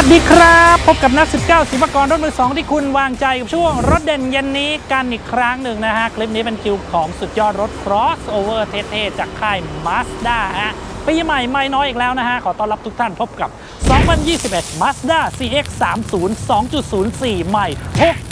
วัสดีครับ พบกับนัก 19 ศิลปกรรถมือสองที่คุณวางใจกับช่วงรถเด่นเย็นนี้กันอีกครั้งหนึ่งนะฮะ คลิปนี้เป็นคิวของสุดยอดรถ crossover เท่ๆจากค่าย Mazda ฮะปีใหม่ไม่น้อยอีกแล้วนะฮะ ขอต้อนรับทุกท่านพบกับ 2021 Mazda CX-30 2.04 ใหม่6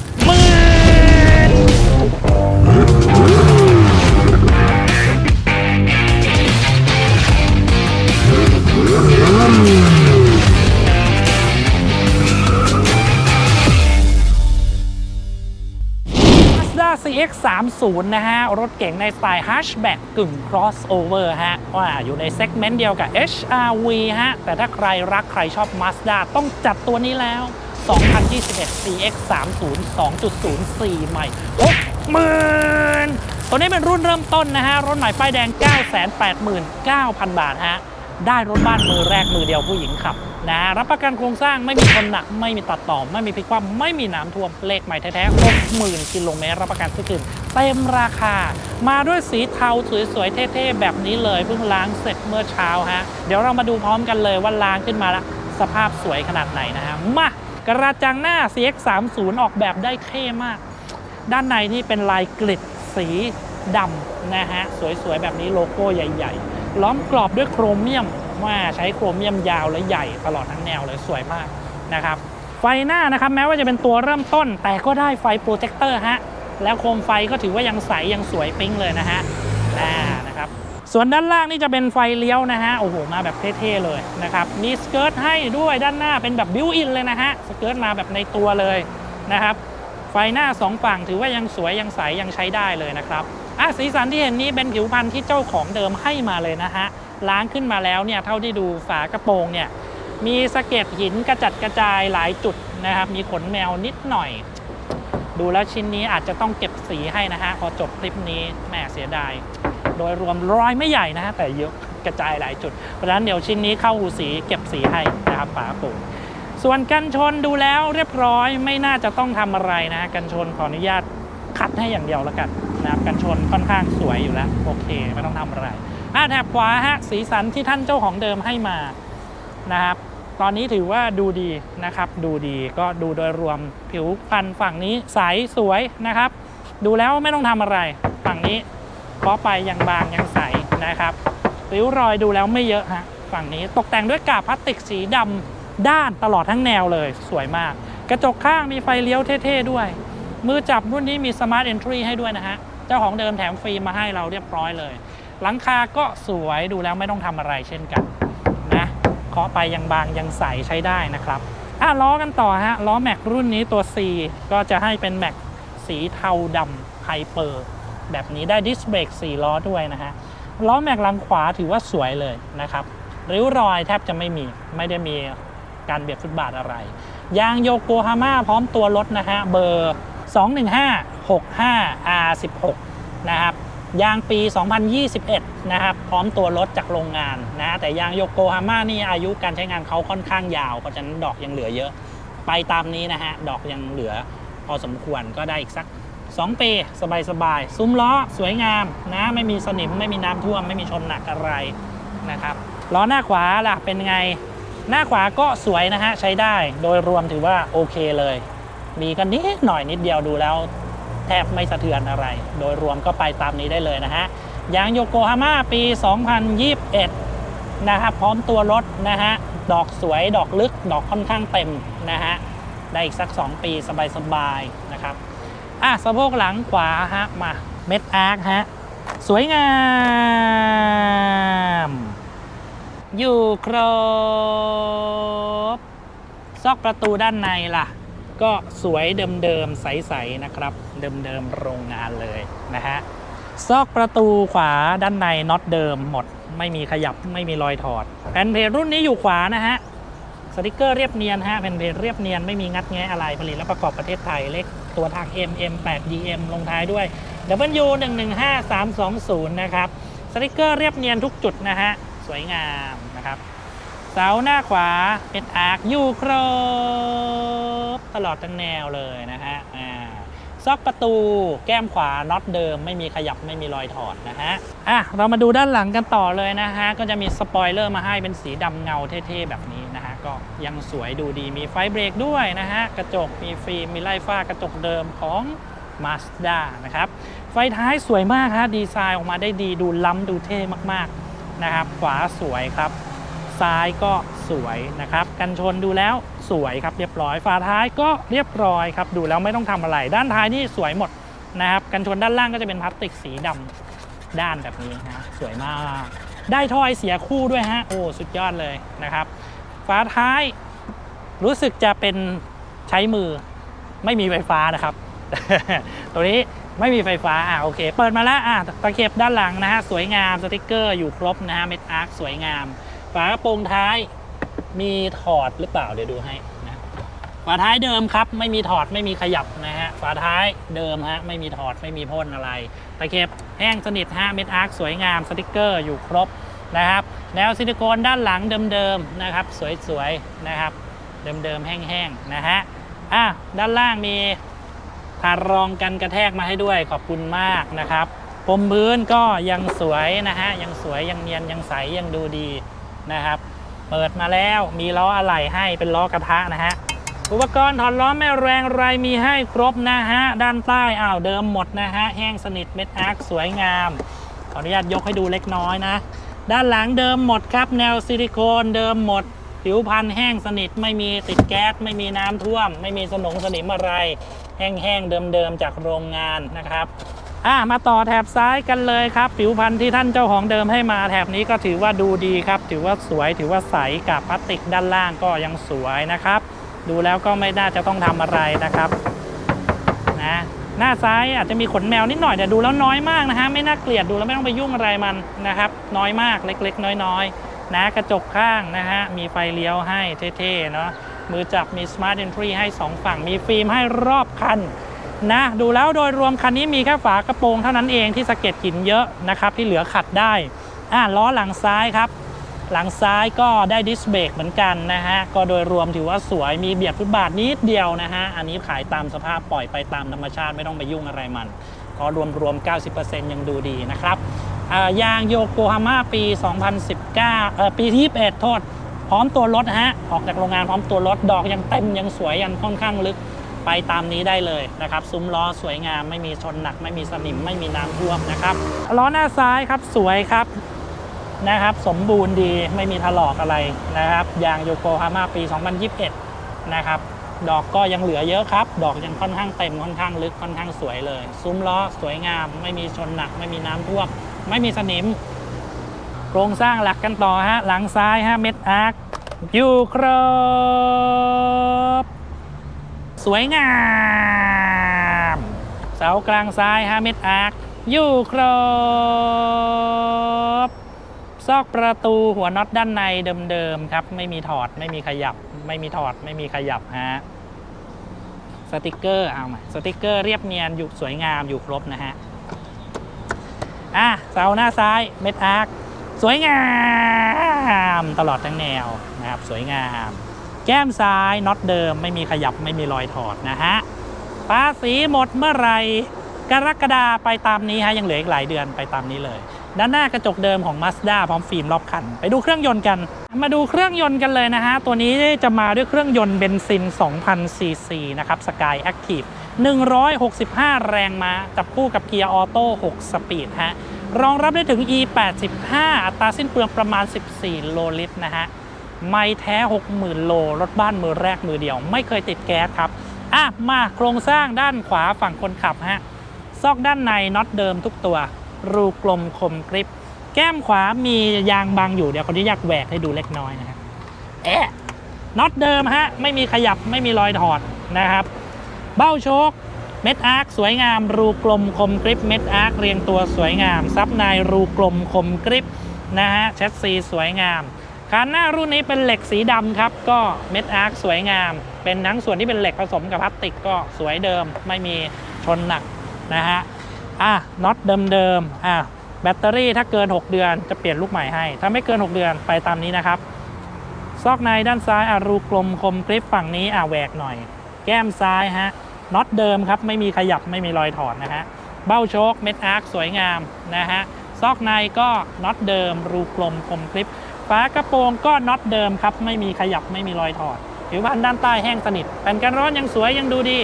30 นะฮะ รถเก๋งในสไตล์ hatchback กึ่ง crossover ฮะ ว่าอยู่ในเซกเมนต์เดียวกับ HRV ฮะ แต่ถ้าใครรักใครชอบ Mazda ต้องจัดตัวนี้แล้ว 2021 CX-30 2.04 ใหม่6หมื่นตัวนี้เป็นรุ่นเริ่มต้นนะฮะ รถใหม่ป้ายแดง 989,000 บาทฮะ ได้รถบ้านมือแรกมือเดียวผู้หญิงขับนะรับประกันโครงสร้างไม่มีชนหนัก ไม่มีตัดต่อ ไม่มีพลิกคว่ำไม่มีน้ำท่วมเลขใหม่แท้ๆ60,000กิโลเมตรรับประกันทุกคืนเต็มราคา มาด้วยสีเทาสวยๆเท่ๆแบบนี้เลยเพิ่งล้างเสร็จเมื่อเช้าฮะเดี๋ยวเรามาดูพร้อมกันเลยว่าล้างขึ้นมาแล้วสภาพสวยขนาดไหนนะฮะมากระจังหน้า CX30 ออกแบบได้เท่มาก ด้านในนี่เป็นลายกริดสีดำนะฮะสวยๆแบบนี้โลโก้ใหญ่ ๆ ล้อมกรอบด้วยโครเมียมว่าใช้โครเมียมยาวและใหญ่ตลอดทั้งแนวเลยสวยมากนะครับไฟหน้านะครับแม้ว่าจะเป็นตัวเริ่มต้น แต่ก็ได้ไฟโปรเจคเตอร์ฮะแล้วโคมไฟก็ถือว่ายังใสยังสวยปิ๊งเลยนะฮะอ่านะครับส่วนด้านล่างนี่จะเป็นไฟเลี้ยวนะฮะโอ้โหมาแบบเท่ๆเลยนะครับมีสเกิร์ตให้ด้วยด้านหน้าเป็นแบบบิวอินเลยนะฮะสเกิร์ตมาแบบในตัวเลยนะครับ ฟหน้าสองฝั่งถือว่ายังสวยยังใสยังใช้ได้เลยนะครับอะสีสันที่เห็นนี้เป็นผิวพรรณที่เจ้าของเดิมให้มาเลยนะฮะล้างขึ้นมาแล้วเนี่ยเท่าที่ดูฝากระโปรงเนี่ยมีสะเก็ดหินกระจัดกระจายหลายจุดนะครับมีขนแมวนิดหน่อย ดูแล้วชิ้นนี้อาจจะต้องเก็บสีให้นะฮะพอจบคลิปนี้แหม่เสียดาย โดยรวมรอยไม่ใหญ่นะฮะแต่เยอะกระจายหลายจุด เพราะฉะนั้นเดี๋ยวชิ้นนี้เข้าอูสีเก็บสีให้นะครับฝากระโปรง ส่วนกันชนดูแล้วเรียบร้อยไม่น่าจะต้องทำอะไรนะ กันชนขออนุญาตคัดให้อย่างเดียวแล้วกันนะครับกันชนค่อนข้างสวยอยู่แล้วโอเคไม่ต้องทำอะไรอะแถบขวาฮะสีสันที่ท่านเจ้าของเดิมให้มานะครับตอนนี้ถือว่าดูดีนะครับดูดีก็ดูโดยรวมผิวพันธุ์ฝั่งนี้ใสสวยนะครับ ดูแล้วไม่ต้องทำอะไร ฝั่งนี้เคาะไปยังบางยังใสนะครับริ้วรอยดูแล้วไม่เยอะฮะฝั่งนี้ตกแต่งด้วยกาบพลาสติกสีดำ ด้านตลอดทั้งแนวเลยสวยมาก กระจกข้างมีไฟเลี้ยวเท่ๆด้วย มือจับรุ่นนี้มี Smart Entry ให้ด้วยนะฮะ เจ้าของเดิมแถมฟิล์มมาให้เราเรียบร้อยเลย หลังคาก็สวยดูแล้วไม่ต้องทำอะไรเช่นกันนะเคาะไปยังบางยังใสใช้ได้นะครับอะล้อกันต่อฮะล้อแม็กรุ่นนี้ตัว C ก็จะให้เป็นแม็กสีเทาดำไฮเปอร์แบบนี้ได้ดิสเบรก4ล้อด้วยนะฮะล้อแม็กหลังขวาถือว่าสวยเลยนะครับริ้วรอยแทบจะไม่มีไม่ได้มี การเบียดฟุตบาทอะไร ยางโยโกฮาม่าพร้อมตัวรถนะฮะเบอร์ 21565 R16 นะครับยางปี 2021 นะครับ พร้อมตัวรถจากโรงงานนะ แต่ยางโยโกฮาม่านี่อายุการใช้งานเขาค่อนข้างยาว เพราะฉะนั้นดอกยังเหลือเยอะ ไปตามนี้นะฮะ ดอกยังเหลือพอสมควรก็ได้อีกสัก 2 ปี สบายๆ ซุ้มล้อสวยงามนะ ไม่มีสนิม ไม่มีน้ำท่วม ไม่มีชนหนักอะไรนะครับ ล้อหน้าขวาล่ะเป็นไง หน้าขวาก็สวยนะฮะใช้ได้ โดยรวมถือว่าโอเคเลย มีกันนิดหน่อยนิดเดียวดูแล้ว แทบไม่สะเทือนอะไร โดยรวมก็ไปตามนี้ได้เลยนะฮะยางโยโกฮาม่าปี 2021 นะครับพร้อมตัวรถนะฮะดอกสวยดอกลึกดอกค่อนข้างเต็มนะฮะได้อีกสัก 2 ปีสบายๆนะครับอะสะโพกหลังขวาฮะมาเม็ดอาร์คฮะสวยงาม อยู่ครบ ซอกประตูด้านในล่ะ ก็สวยเดิมๆใสๆนะครับ เดิมๆโรงงานเลยนะฮะ ซอกประตูขวาด้านในน็อตเดิมหมด ไม่มีขยับไม่มีรอยถอด แผ่นเพจรุ่นนี้อยู่ขวานะฮะสติกเกอร์เรียบเนียนฮะแผ่นเพจเรียบเนียนไม่มีงัดแงะอะไรผลิตและประกอบประเทศไทยเลขตัวทาง M M 8 D M ลงท้ายด้วย W 1 1 5 3 2 0 นะครับสติกเกอร์เรียบเนียนทุกจุดนะฮะ สวยงามนะครับเสาหน้าขวาเป็นอาร์คอยู่ครบตลอดทั้งแนวเลยนะฮะอ่าซอกประตูแก้มขวาน็อตเดิม ไม่มีขยับไม่มีรอยถอดนะฮะอะเรามาดูด้านหลังกันต่อเลยนะฮะ ก็จะมีสปอยเลอร์มาให้เป็นสีดำเงาเท่ๆ แบบนี้นะฮะกก็ยังสวยดูดีมีไฟเบรกด้วยนะฮะ กระจกมีฟิล์มมีไล่ฟ้ากระจกเดิมของ Mazda นะครับ ไฟท้ายสวยมากฮะ ดีไซน์ออกมาได้ดีดูล้ำดูเท่มากๆ นะครับ ขวาสวยครับ ซ้ายก็สวยนะครับ กันชนดูแล้วสวยครับเรียบร้อย ฝาท้ายก็เรียบร้อยครับ ดูแล้วไม่ต้องทำอะไร ด้านท้ายนี่สวยหมดนะครับ กันชนด้านล่างก็จะเป็นพลาสติกสีดำด้านแบบนี้นะสวยมาก ได้ถ้อยเสียคู่ด้วยฮะ โอ้ สุดยอดเลยนะครับ ฝาท้ายรู้สึกจะเป็นใช้มือไม่มีไฟฟ้านะครับ ตัวนี้ ไม่มีไฟฟ้าอะโอเค เปิดมาแล้วอะตะเข็บด้านหลังนะฮะสวยงามสติกเกอร์อยู่ครบนะฮะเม็ดอาร์คสวยงาม ฝากระโปรงท้ายมีถอดหรือเปล่าเดี๋ยวดูให้นะฝาท้ายเดิมครับ ไม่มีถอดไม่มีขยับนะฮะฝาท้ายเดิมฮะไม่มีถอดไม่มีพ่นอะไร ตะเข็บแห้งสนิทฮะเม็ดอาร์คสวยงามสติกเกอร์อยู่ครบนะครับแนวซิลิโคนด้านหลังเดิมๆนะครับ สวยๆนะครับ เดิมๆแห้งๆนะฮะอะด้านล่างมีารองกันกระแทกมาให้ด้วยขอบคุณมากนะครับพรมพื้นก็ยังสวยนะฮะยังสวยยังเนียนยังใสยังดูดีนะครับเปิดมาแล้วมีล้ออะไหล่ให้เป็นล้อกระทะนะฮะอุปกรณ์ถอดล้อแม่แรงไรมีให้ครบนะฮะด้านใต้อ้าวเดิมหมดนะฮะแห้งสนิทเม็ดอาร์คสวยงาม ขออนุญาตยกให้ดูเล็กน้อยนะ ด้านหลังเดิมหมดครับ แนวซิลิโคนเดิมหมด ผิวพันธุ์แห้งสนิทไม่มีติดแก๊สไม่มีน้ำท่วม ไม่มีสนงสนิมอะไร แห้งๆเดิมๆจากโรงงานนะครับอะมาต่อแถบซ้ายกันเลยครับ ผิวพันธุ์ที่ท่านเจ้าของเดิมให้มาแถบนี้ก็ถือว่าดูดีครับ ถือว่าสวยถือว่าใสกับพลาสติกด้านล่างก็ยังสวยนะครับ ดูแล้วก็ไม่น่าจะต้องทำอะไรนะครับนะหน้าซ้ายอาจจะมีขนแมวนิดหน่อยแต่ดูแล้วน้อยมากนะฮะไม่น่าเกลียดดูแล้วไม่ต้องไปยุ่งอะไรมันนะครับ น้อยมากเล็กๆ น้อยๆนะกระจกข้างนะฮะมีไฟเลี้ยวให้เท่ๆเนาะ มือจับมี Smart Entry ให้ 2 ฝั่งมีฟิล์มให้รอบคันนะดูแล้วโดยรวมคันนี้มีแค่ฝากระโปรงเท่านั้นเองที่สะเก็ดหินเยอะนะครับที่เหลือขัดได้อะล้อหลังซ้ายครับ หลังซ้ายก็ได้ดิสเบรกเหมือนกันนะฮะก็โดยรวมถือว่าสวยมีเบียดฟุตบาทนิดเดียวนะฮะอันนี้ขายตามสภาพปล่อยไปตามธรรมชาติไม่ต้องไปยุ่งอะไรมันก็รวมรวม 90%ยังดูดีนะครับยางโยโกฮาม่าปี 2019เอ่อปีที่21โทษ พร้อมตัวรถฮะออกจากโรงงานพร้อมตัวรถดอกยังเต็มยังสวยยังค่อนข้างลึกไปตามนี้ได้เลยนะครับ ซุ้มล้อสวยงามไม่มีชนหนัก ไม่มีสนิมไม่มีน้ำท่วมนะครับล้อหน้าซ้ายครับสวยครับนะครับ สมบูรณ์ดีไม่มีถลอกอะไรนะครับยางโยโกฮาม่าปี 2021 นะครับ ดอกก็ยังเหลือเยอะครับ ดอกยังค่อนข้างเต็มค่อนข้างลึกค่อนข้างสวยเลย ซุ้มล้อสวยงาม ไม่มีชนหนัก ไม่มีน้ำท่วม ไม่มีสนิม ครงสร้างหลักกันต่อฮะ หลังซ้ายฮะเม็ดอาร์คอยู่ครบ สวยงาม เสากลางซ้ายฮะเม็ดอาร์คอยู่ครบ ซอกประตูหัวน็อตด้านในเดิมๆครับ ไม่มีถอดไม่มีขยับ ไม่มีถอดไม่มีขยับฮะสติกเกอร์เอามาสติกเกอร์เรียบเนียนอยู่สวยงามอยู่ครบนะฮะอะเสาหน้าซ้ายเม็ดอาร์ค สวยงามตลอดทั้งแนวนะครับสวยงาม แก้มซ้ายน็อตเดิมไม่มีขยับไม่มีรอยถอดนะฮะภาษีหมดเมื่อไหรกรกฎาไปตามนี้ฮะยังเหลืออีกหลายเดือนไปตามนี้เลย ด้านหน้ากระจกเดิมของ Mazda พร้อมฟิล์มรอบคัน ไปดูเครื่องยนต์กัน มาดูเครื่องยนต์กันเลยนะฮะ ตัวนี้จะมาด้วยเครื่องยนต์เบนซิน 2,000 ซีซีนะครับ Sky Active 165 แรงม้าจับคู่กับเกียร์ออโต้ 6 สปีดฮะ รองรับได้ถึง E85 อัตราสิ้นเปลืองประมาณ 14 โลลิตรนะฮะ ไม่แท้ 60,000 โล รถบ้านมือแรกมือเดียว ไม่เคยติดแก๊สครับ อะ มาโครงสร้างด้านขวาฝั่งคนขับฮะ ซอกด้านในน็อตเดิมทุกตัว รูกลมคมกริบ แก้มขวามียางบางอยู่ เดี๋ยวคนที่อยากแหวกให้ดูเล็กน้อยนะครับแอะน็อตเดิมฮะ ไม่มีขยับ ไม่มีรอยถอดนะครับ เบ้าโชค เม็ดอาร์คสวยงาม รูกลมคมกริบเม็ดอาร์คเรียงตัวสวยงาม ซับในรูกลมคมกริบนะฮะแชสซีสวยงามคันหน้ารุ่นนี้เป็นเหล็กสีดำครับ ก็เม็ดอาร์คสวยงาม เป็นทั้งส่วนที่เป็นเหล็กผสมกับพลาสติกก็สวยเดิมไม่มีชนหนักนะฮะอะน็อตเดิมๆอะแบตเตอรี่ถ้าเกิน 6 เดือนจะเปลี่ยนลูกใหม่ให้ ถ้าไม่เกิน 6 เดือนไปตามนี้นะครับ ซอกในด้านซ้ายอะรูกลมคมกริบฝั่งนี้อะแหวกหน่อย แก้มซ้ายฮะ น็อตเดิมครับไม่มีขยับไม่มีรอยถอดนะฮะเบ้าโชคเม็ดอาร์คสวยงามนะฮะซอกในก็น็อตเดิม รูกลมคมกริบฝากระโปรงก็น็อตเดิมครับไม่มีขยับไม่มีรอยถอดผิวพันด้านใต้แห้งสนิทแผ่นกันร้อนยังสวยยังดูดี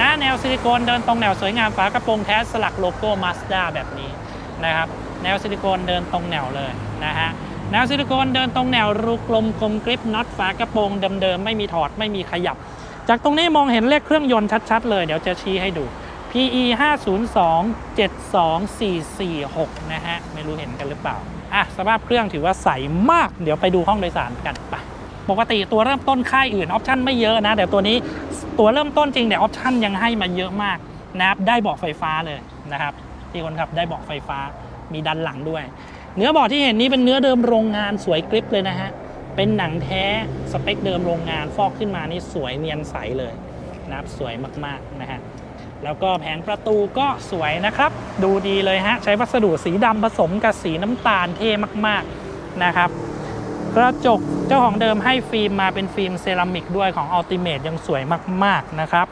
นะแนวซิลิโคนเดินตรงแนวสวยงามฝากระโปรงแท้สลักโลโก้มาสด้าแบบนี้นะครับแนวซิลิโคนเดินตรงแนวเลยนะฮะแนวซิลิโคนเดินตรงแนวรูกลมกลมกริปน็อตฝากระโปรงเดิมๆไม่มีถอดไม่มีขยับ จากตรงนี้มองเห็นเลขเครื่องยนต์ชัดๆ เลยเดี๋ยวจะชี้ให้ดู PE 502 72446 นะฮะ ไม่รู้เห็นกันหรือเปล่า อะ สภาพเครื่องถือว่าใสมาก เดี๋ยวไปดูห้องโดยสารกันไป ปกติตัวเริ่มต้นค่ายอื่นออปชั่นไม่เยอะนะ แต่ตัวนี้ตัวเริ่มต้นจริงแต่ออปชั่นยังให้มาเยอะมากนะครับ ได้เบาะไฟฟ้าเลยนะครับที่คนขับได้เบาะไฟฟ้า มีดันหลังด้วย เนื้อเบาะที่เห็นนี้เป็นเนื้อเดิมโรงงานสวยกริปเลยนะฮะ เป็นหนังแท้สเปคเดิมโรงงานฟอกขึ้นมานี่สวยเนียนใสเลยนะครับสวยมากๆนะฮะแล้วก็แผงประตูก็สวยนะครับ ดูดีเลยฮะ ใช้วัสดุสีดำผสมกับสีน้ำตาลเท่มากๆนะครับ กระจกเจ้าของเดิมให้ฟิล์มมาเป็นฟิล์มเซรามิกด้วยของ Ultimate ยังสวยมากๆนะครับ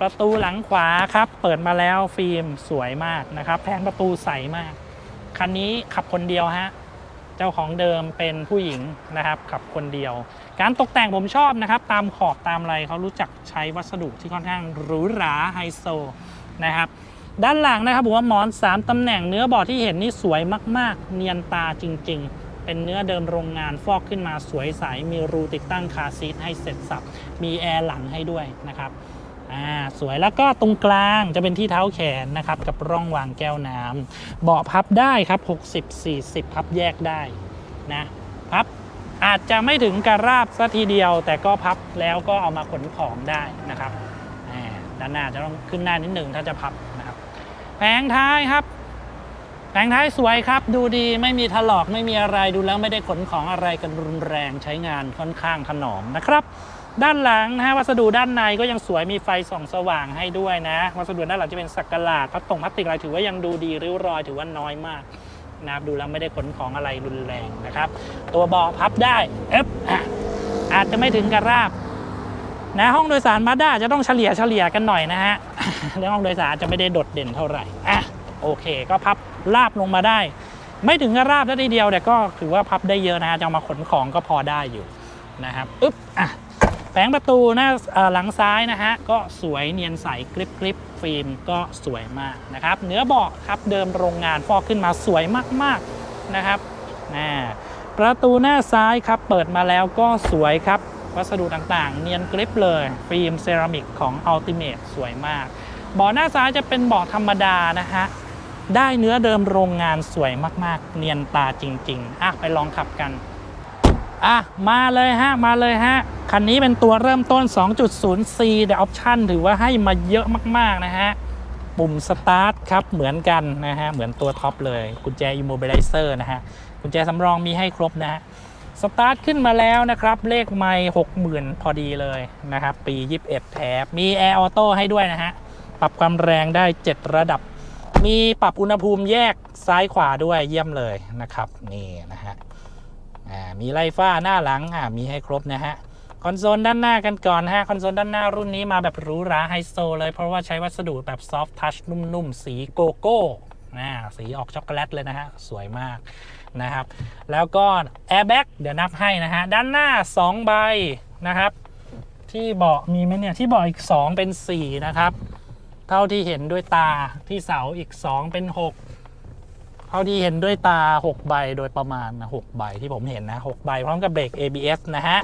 ประตูหลังขวาครับ เปิดมาแล้วฟิล์มสวยมากนะครับ แผงประตูใสมาก คันนี้ขับคนเดียวฮะ เจ้าของเดิมเป็นผู้หญิงนะครับขับคนเดียว การตกแต่งผมชอบนะครับ ตามขอบตามอะไรเขารู้จักใช้วัสดุที่ค่อนข้างหรูหราไฮโซนะครับด้านหลังนะครับผมว่าหมอน 3 ตำแหน่งเนื้อเบาะที่เห็นนี่สวยมาก ๆ เนียนตาจริง ๆเป็นเนื้อเดิมโรงงานฟอกขึ้นมาสวยใส มีรูติดตั้งคาซีทให้เสร็จสับ มีแอร์หลังให้ด้วยนะครับ อ่าสวยแล้วก็ตรงกลางจะเป็นที่เท้าแขนนะครับกับร่องวางแก้วน้ำเบาะพับได้ครับ 60 40 พับแยกได้นะพับอาจจะไม่ถึงกระราบซะทีเดียว แต่ก็พับแล้วก็เอามาขนของได้นะครับด้านหน้าจะต้องขึ้นหน้านิดหนึ่งถ้าจะพับนะครับแผงท้ายครับแผงท้ายสวยครับ ดูดีไม่มีถลอกไม่มีอะไรดูแล้วไม่ได้ขนของอะไรกันรุนแรงใช้งานค่อนข้างถนอมนะครับ ด้านหลังนะฮะวัสดุด้านในก็ยังสวยมีไฟส่องสว่างให้ด้วยนะวัสดุด้านหลังจะเป็นสักกะหลาดพลาสตงพลาสติกอะไรถือว่ายังดูดีริ้วรอยถือว่าน้อยมากนะครับดูแล้วไม่ได้ขนของอะไรรุนแรงนะครับ ตัวเบาะพับได้เอ๊บอะอาจจะไม่ถึงกระราบนะห้องโดยสารมาด้าจะต้องเฉลี่ยเฉลี่ยกันหน่อยนะฮะในห้องโดยสารจะไม่ได้โดดเด่นเท่าไหร่อะโอเค ก็พับราบลงมาได้ ไม่ถึงกระราบได้ทีเดียวแต่ก็ถือว่าพับได้เยอะนะฮะจะมาขนของก็พอได้อยู่นะครับอึ๊บอะ แผงประตูหน้าหลังซ้ายนะฮะก็สวยเนียนใสกริบกริบฟิล์มก็สวยมากนะครับเนื้อเบาะครับเดิมโรงงานฟอกขึ้นมาสวยมากๆนะครับนะประตูหน้าซ้ายครับเปิดมาแล้วก็สวยครับ วัสดุต่างๆ เนียนกริบเลย ฟิล์มเซรามิกของ Ultimate สวยมากเบาะหน้าซ้ายจะเป็นเบาะธรรมดานะฮะได้เนื้อเดิมโรงงานสวยมากๆ เนียนตาจริงๆอะไปลองขับกัน อะ มาเลยฮะ มาเลยฮะ คันนี้เป็นตัวเริ่มต้น 2.0C แต่ออปชั่นถือว่าให้มาเยอะมาก ๆ นะฮะ ปุ่มสตาร์ทครับ เหมือนกันนะฮะ เหมือนตัวท็อปเลย กุญแจ Immobilizer นะฮะ กุญแจสำรองมีให้ครบนะฮะ สตาร์ทขึ้นมาแล้วนะครับ เลขไม่60,000พอดีเลยนะครับ ปี 21 แถบ มีแอร์ออโต้ให้ด้วยนะฮะ ปรับความแรงได้ 7 ระดับ มีปรับอุณหภูมิแยกซ้ายขวาด้วยเยี่ยมเลยนะครับ นี่นะฮะ มีไล่ฟ้าหน้าหลังมีให้ครบนะฮะคอนโซลด้านหน้ากันก่อนฮะคอนโซลด้านหน้ารุ่นนี้มาแบบหรูหราไฮโซเลยเพราะว่าใช้วัสดุแบบซอฟท์ทัชนุ่มๆ สีโกโก้นะสีออกช็อกโกแลตเลยนะฮะ สวยมากนะครับ แล้วก็แอร์แบ็กเดี๋ยวนับให้นะฮะ ด้านหน้า 2 ใบนะครับ ที่เบาะมีไหมเนี่ย ที่เบาะอีก 2 เป็น 4 นะครับ เท่าที่เห็นด้วยตาที่เสาอีก 2 เป็น 6 เท่าที่เห็นด้วยตา 6 ใบโดยประมาณนะ6ใบที่ผมเห็นนะ 6 ใบพร้อมกับเบรก ABS นะฮะ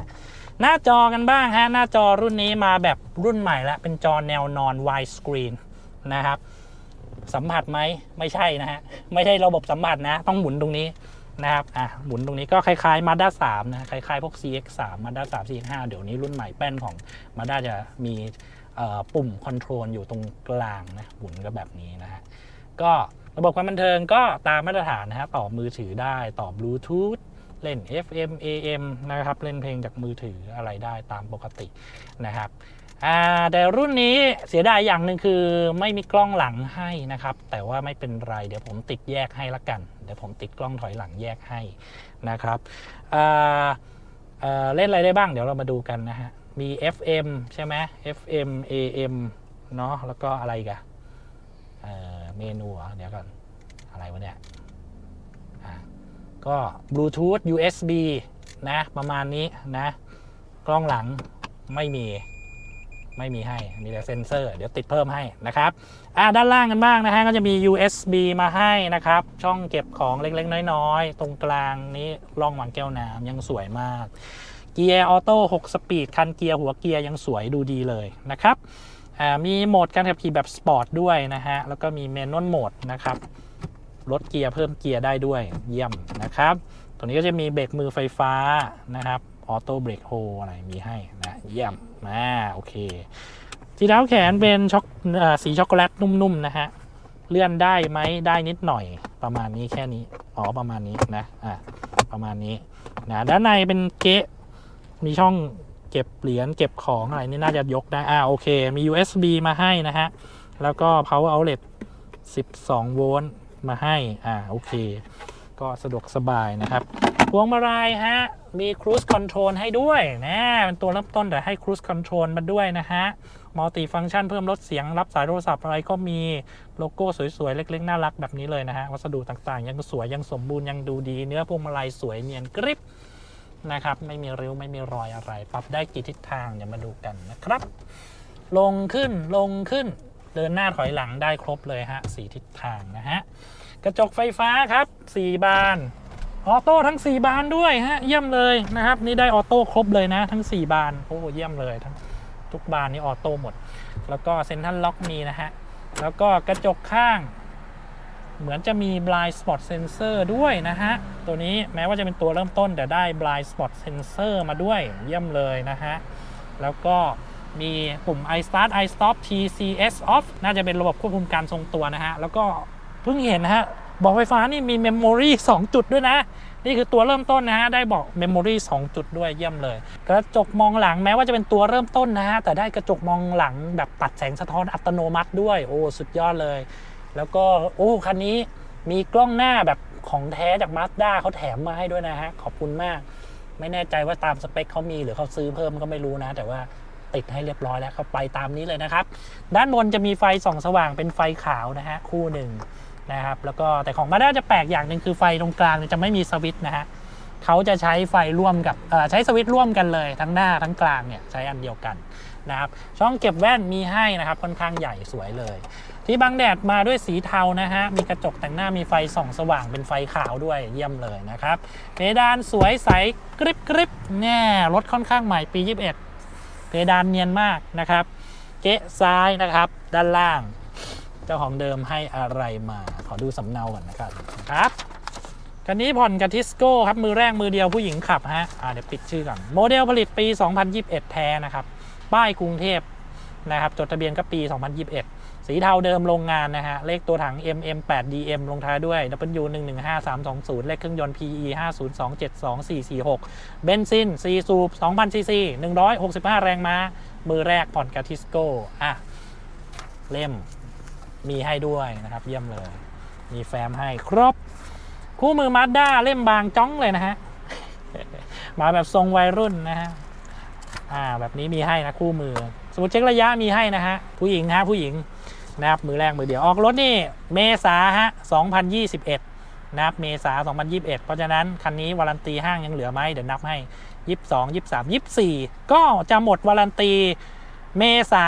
หน้าจอกันบ้างฮะ หน้าจอรุ่นนี้มาแบบรุ่นใหม่ล้วเป็นจอแนวนอน wide screen นะครับ สัมผัสไหมไม่ใช่นะฮะ ไม่ใช่ระบบสัมผัสนะ ต้องหมุนตรงนี้นะครับ อะ หมุนตรงนี้ก็คล้ายๆ Mazda 3นะ คล้ายๆ พวก CX3 Mazda 3 CX5 เดี๋ยวนี้รุ่นใหม่แป้นของ Mazda จะมีปุ่มคอนโทรลอยู่ตรงกลางนะ หมุนก็แบบนี้นะฮะ ก็ ระบบความบันเทิงก็ตามมาตรฐานนะฮะต่อมือถือได้ต่อบลูทูธเล่น FM AM นะครับ เล่นเพลงจากมือถืออะไรได้ตามปกตินะครับแต่รุ่นนี้เสียดายอย่างหนึ่งคือไม่มีกล้องหลังให้นะครับ แต่ว่าไม่เป็นไรเดี๋ยวผมติดแยกให้ละกัน เดี๋ยวผมติดกล้องถอยหลังแยกให้นะครับเเล่นอะไรได้บ้างเดี๋ยวเรามาดูกันนะฮะมี FM ใช่ไหม FM AM เนาะแล้วก็อะไรกัน เมนูเหรอเดี๋ยวก่อน อะไรวะเนี่ยอะก็บลูทูธ USB นะ ประมาณนี้นะ กล้องหลังไม่มีไม่มีให้ มีแต่เซ็นเซอร์ เดี๋ยวติดเพิ่มให้นะครับ อ่าด้านล่างกันบ้างนะฮะ ก็จะมี USB มาให้นะครับ ช่องเก็บของเล็กๆ น้อยๆ ตรงกลางนี้ร่องวางแก้วน้ำยังสวยมาก เกียร์ออโต้ 6 สปีด คันเกียร์หัวเกียร์ยังสวยดูดีเลยนะครับ มีโหมดการขับขี่แบบสปอร์ตด้วยนะฮะ แล้วก็มีเมนนวลโหมดนะครับลดเกียร์เพิ่มเกียร์ได้ด้วยเยี่ยมนะครับ ตรงนี้ก็จะมีเบรกมือไฟฟ้านะครับออโต้เบรกโฮอะไรมีให้นะเยี่ยมมาโอเค ที่เท้าแขนเป็นช็อกสีช็อกโกแลตนุ่มๆนะฮะเลื่อนได้ไหมได้นิดหน่อยประมาณนี้แค่นี้อ๋อประมาณนี้นะอะประมาณนี้นะด้านในเป็นเกะมีช่อง เก็บเหรียญเก็บของอะไรนี่น่าจะยกได้ อ่าโอเค มี USB มาให้นะฮะ แล้วก็ power outlet 12 โวลต์มาให้ อ่าโอเค ก็สะดวกสบายนะครับ พวงมาลัยฮะ มี cruise control ให้ด้วยนะเป็นตัวเริ่มต้นแต่ให้ cruise control มาด้วยนะฮะมัลติฟัง c t ชันเพิ่มลดเสียงรับสายโทรศัพท์อะไรก็มีโลโก้สวยๆ เล็กๆ น่ารักแบบนี้เลยนะฮะ วัสดุต่างๆ ยังสวยยังสมบูรณ์ยังดูดี เนื้อพวงมาลัยสวยเนียนกริบ นะครับไม่มีริ้วไม่มีรอยอะไร ปรับได้กี่ทิศทางเดี๋ยวมาดูกันนะครับ ลงขึ้นลงขึ้น เดินหน้าถอยหลังได้ครบเลยฮะสีทิศทางนะฮะกระจกไฟฟ้าครับ 4 บานออโต้ทั้ง 4 บานด้วยฮะเยี่ยมเลยนะครับ นี่ได้ออโต้ครบเลยนะ ทั้ง 4 บานโอ้เยี่ยมเลยทั้งทุกบานนี่ออโต้หมด แล้วก็เซ็นทรัลล็อกมีนะฮะแล้วก็กระจกข้าง เหมือนจะมี blind spot sensor ด้วยนะฮะ ตัวนี้แม้ว่าจะเป็นตัวเริ่มต้น แต่ได้ blind spot sensor มาด้วยเยี่ยมเลยนะฮะ แล้วก็มีปุ่ม i start i stop tcs off น่าจะเป็นระบบควบคุมการทรงตัวนะฮะ แล้วก็เพิ่งเห็นนะฮะบอกไฟฟ้านี่มี memory 2จุดด้วยนะ นี่คือตัวเริ่มต้นนะฮะ ได้บอก memory 2จุดด้วยเยี่ยมเลย กระจกมองหลังแม้ว่าจะเป็นตัวเริ่มต้นนะฮะ แต่ได้กระจกมองหลังแบบตัดแสงสะท้อนอัตโนมัติด้วย โอ้ สุดยอดเลย แล้วก็โอ้คันนี้มีกล้องหน้าแบบของแท้จาก Mazda เขาแถมมาให้ด้วยนะฮะ ขอบคุณมาก ไม่แน่ใจว่าตามสเปคเขามีหรือเขาซื้อเพิ่มก็ไม่รู้นะ แต่ว่าติดให้เรียบร้อยแล้วเขาไปตามนี้เลยนะครับ ด้านบนจะมีไฟส่องสว่างเป็นไฟขาวนะฮะ คู่หนึ่งนะครับ แล้วก็แต่ของมาด้าจะแปลกอย่างหนึ่งคือไฟตรงกลางจะไม่มีสวิตช์นะฮะเขาจะใช้ไฟร่วมกับใช้สวิตช์ร่วมกันเลยทั้งหน้าทั้งกลางเนี่ยใช้อันเดียวกันนะครับช่องเก็บแว่นมีให้นะครับค่อนข้างใหญ่สวยเลย ที่บังแดดมาด้วยสีเทานะฮะ มีกระจกแต่งหน้ามีไฟส่องสว่างเป็นไฟขาวด้วยเยี่ยมเลยนะครับเพดานสวยใสกริบกริบแน่รถค่อนข้างใหม่ปี 21 เพดานเนียนมากนะครับ เก๊ะซ้ายนะครับ ด้านล่าง เจ้าของเดิมให้อะไรมา ขอดูสำเนาก่อนนะครับครับคันนี้ผ่อนกับทิสโก้ครับ มือแรกมือเดียวผู้หญิงขับฮะอ่าเดี๋ยวปิดชื่อก่อนโมเดลผลิตปี 2021 แท้นะครับ ป้ายกรุงเทพนะครับจดทะเบียนก็ปี 2021 สีเทาเดิมโรงงานนะฮะ เลขตัวถัง MM8DM ลงท้ายด้วย W115320 เลขเครื่องยนต์ PE 502724446 เบนซิน4สูบ2,000ซีซี165 แรงม้า มือแรกผ่อนกับทิสโก้ อะ เล่มมีให้ด้วยนะครับ เยี่ยมเลย มีแฟ้มให้ครบ คู่มือมาด้าเล่มบางจ้องเลยนะฮะ มาแบบทรงวัยรุ่นนะฮะ อ่า แบบนี้มีให้นะคู่มือสมุดเช็คระยะมีให้นะฮะ ผู้หญิงฮะผู้หญิง นะครับมือแรกมือเดียวออกรถนี่เมษาฮะ 2021 นับเมษา 2021 เพราะฉะนั้น คันนี้วารันตีห้างยังเหลือไหมเดี๋ยวนับให้ 22 23 24 ก็จะหมดวารันตีเมษา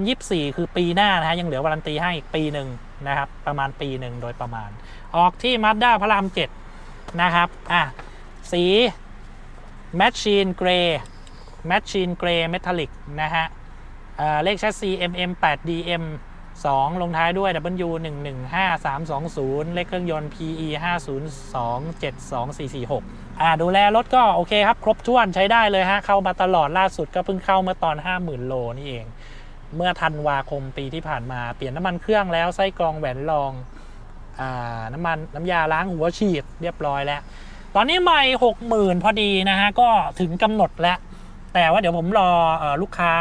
2024 คือปีหน้านะฮะยังเหลือวารันตีให้อีกปีหนึ่งนะครับประมาณปีหนึ่งโดยประมาณ ออกที่มาสด้าพระราม7นะครับอะสีแมชชีนเกรย์แมชชีนเกรย์เมทัลลิกนะฮะเอ่อเลขแชสซี MM8DM 2 ลงท้ายด้วย W 1 1 5 3 2 0 เลขเครื่องยนต์ PE 5 0 2 7 2 4 4 6อ่าดูแลรถก็โอเคครับ ครบถ้วนใช้ได้เลยฮะ เข้ามาตลอดล่าสุดก็เพิ่งเข้าเมื่อตอน 50,000 โลนี่เอง เมื่อธันวาคมปีที่ผ่านมาเปลี่ยนน้ำมันเครื่องแล้วไส้กรองแหวนรองอ่าน้ำมันน้ำยาล้างหัวฉีดเรียบร้อยแล้ว ตอนนี้ไม่หกหมื่นพอดีนะฮะ ก็ถึงกำหนดแล้ว แต่ว่าเดี๋ยวผมรออลูกค้า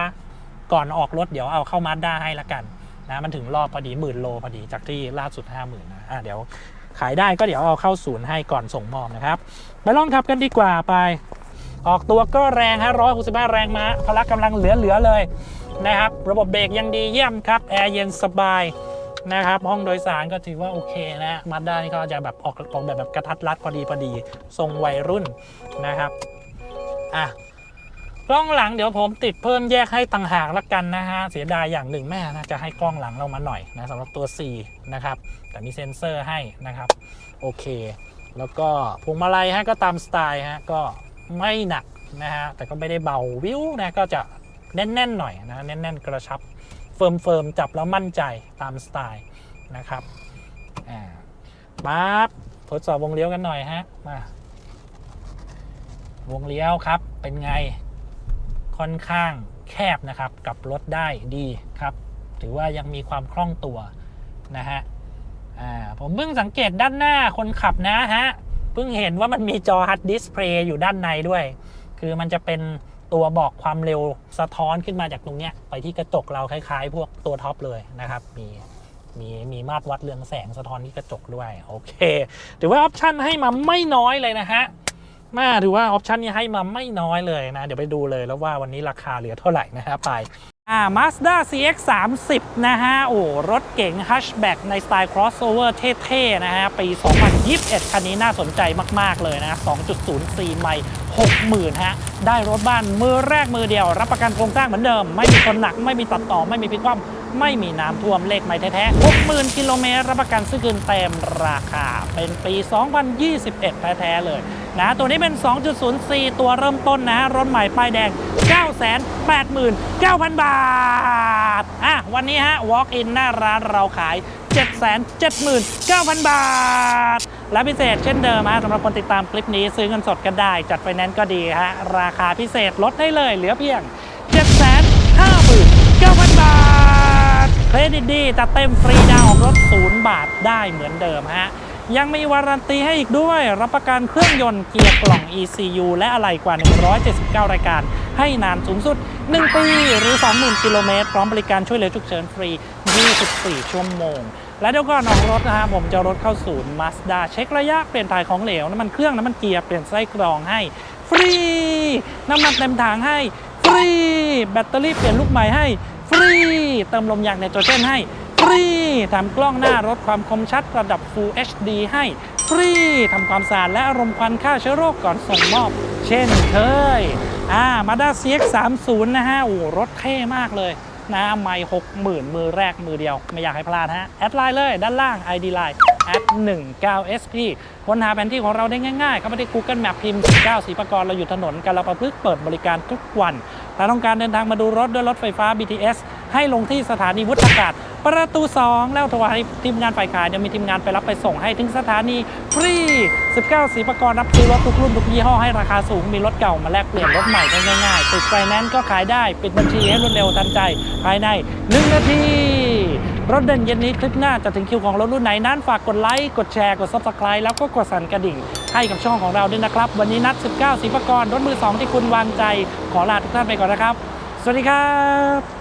ก่อนออกรถเดี๋ยวเอาเข้ามาด้าให้ละกัน นะมันถึงรอบพอดีหมื่นโลพอดีจากที่ล่าสุด 5 0,000นะอะเดี๋ยวขายได้ก็เดี๋ยวเอาเข้าศูนย์ให้ก่อนส่งมอบนะครับ ไปลองขับกันดีกว่าไป ออกตัวก็แรงฮะร้อยหกสิบห้าแรงม้าพละกำลังเหลือๆเลยนะครับ ระบบเบรกยังดีเยี่ยมครับ แอร์เย็นสบายนะครับ ห้องโดยสารก็ถือว่าโอเคนะมาด้านี่เขาจะแบบออกออกแบบแบบกระทัดรัดพอดีพอดีทรงวัยรุ่นนะครับ อะ ล้องหลังเดี๋ยวผมติดเพิ่มแยกให้ต่างหากละกันนะฮะ เสียดายอย่างหนึ่งแม่นะจะให้กล้องหลังเรามาหน่อยนะสำหรับตัว C นะครับ แต่มีเซ็นเซอร์ให้นะครับ โอเค แล้วก็พวงมาลัยฮะก็ตามสไตล์ฮะก็ไม่หนักนะฮะ แต่ก็ไม่ได้เบาวิวนะก็จะแน่นๆหน่อยนะแน่นๆกระชับ เฟิร์มๆจับแล้วมั่นใจตามสไตล์นะครับอ่าปั๊บทดสอบวงเลี้ยวกันหน่อยฮะมาวงเลี้ยวครับเป็นไง ค่อนข้างแคบนะครับกับรถได้ดีครับถือว่ายังมีความคล่องตัวนะฮะผมเพิ่งสังเกตด้านหน้าคนขับนะฮะเพิ่งเห็นว่ามันมีจอฮัดดิสเพลย์อยู่ด้านในด้วย คือมันจะเป็นตัวบอกความเร็วสะท้อนขึ้นมาจากตรงเนี้ยไปที่กระจกเราคล้ายๆ พวกตัวท็อปเลยนะครับ มีมีมีมาตรวัดเรืองแสงสะท้อนที่กระจกด้วย โอเค ถือว่าออปชันให้มาไม่น้อยเลยนะฮะ มาถือว่าออปชันนี้ให้มาไม่น้อยเลยนะ เดี๋ยวไปดูเลยแล้วว่าวันนี้ราคาเหลือเท่าไหร่นะฮะไปอ่า Mazda CX 3 0นะฮะ โอ้ รถเก๋ง hatchback ในสไตล์ crossover เท่ ๆ นะฮะ ปี 2021 คันนี้น่าสนใจมาก ๆ เลยนะ 2.04 ไมล์60,000 ฮะ ได้รถบ้านมือแรกมือเดียว รับประกันโครงสร้างเหมือนเดิม ไม่มีคนหนัก ไม่มีตัดต่อ ไม่มีพลิกคว่ำไม่มีน้ำท่วมเลขไม่แท้ๆ60,000 กิโลเมตร รับประกันซื้อคืนเต็มราคา เป็นปี 2021 แท้ ๆ เลย นะตัวนี้เป็น 2.04 ตัวเริ่มต้นนะ รถใหม่ป้ายแดง 989,000 บาท อะ วันนี้ฮะ walk in หน้าร้านเราขาย 779,000 บาท และพิเศษเช่นเดิมฮะสำหรับคนติดตามคลิปนี้ซื้อเงินสดก็ได้ จัดไฟแนนซ์ก็ดีฮะ ราคาพิเศษลดให้เลยเหลือเพียง 759,000 บาท เครดิตดีจัดเต็มฟรีดาวออกรถ 0 บาทได้เหมือนเดิมฮะ ยังมีวารันตีให้อีกด้วย รับประกันเครื่องยนต์เกียร์กล่อง ECU และอะไหล่กว่า 179 รายการ ให้นานสูงสุด 1 ปี หรือ 20,000 กิโลเมตร พร้อมบริการช่วยเหลือฉุกเฉินฟรี 24 ชั่วโมง และเดี๋ยวก่อนออกรถนะฮะผมจะรถเข้าศูนย์ Mazda เช็คระยะเปลี่ยนถ่ายของเหลวน้ำมันเครื่องน้ำมันเกียร์เปลี่ยนไส้กรองให้ฟรี น้ำมันเต็มถังให้ฟรี แบตเตอรี่เปลี่ยนลูกใหม่ให้ฟรี เติมลมยางไนโตรเจนให้ ฟรีทำกล้องหน้ารถความคมชัดระดับ Full HD ให้ฟรีทำความสะอาดและอารมณ์ควันฆ่าเชื้อโรคก่อนส่งมอบ เช่นเคยอ่ามาด้า CX 3 0 นะฮะโอ้รถเท่มากเลยนะไม่หกหมื่นมือแรกมือเดียว ไม่อยากให้พลาดฮะ แอดไลน์เลยด้านล่าง ID Line แอด19 SP ค้นหาแผนที่ของเราได้ง่ายๆ เข้าไปที่ Google Map พิมพ์19สีประกรเราอยู่ถนนกาลประพฤกษ์เปิดบริการทุกวัน ถ้าต้องการเดินทางมาดูรถด้วยรถไฟฟ้า BTS ให้ลงที่สถานีวุฒากาศ ประตู 2 แล้วโทรหาทีมงานฝ่ายขายเดี๋ยวมีทีมงานไปรับไปส่งให้ถึงสถานีฟรี 19 สีประกรรับซื้อรถทุกรุ่นทุกยี่ห้อให้ราคาสูงมีรถเก่ามาแลกเปลี่ยนรถใหม่ได้ง่ายๆติดไฟแนนซ์ก็ขายได้ปิดบัญชีให้รวดเร็วทันใจภายใน 1 นาทีรถเด่นเย็นนี้คลิปหน้าจะถึงคิวของรถรุ่นไหนนั้นฝากกดไลค์ กดแชร์ กด Subscribe แล้วก็กดสั่นกระดิ่ง ให้กับช่องของเราด้วยนะครับ วันนี้นัด 19สีประกรรถมือ 2 ที่คุณวางใจ ขอลาทุกท่านไปก่อนนะครับ สวัสดีครับ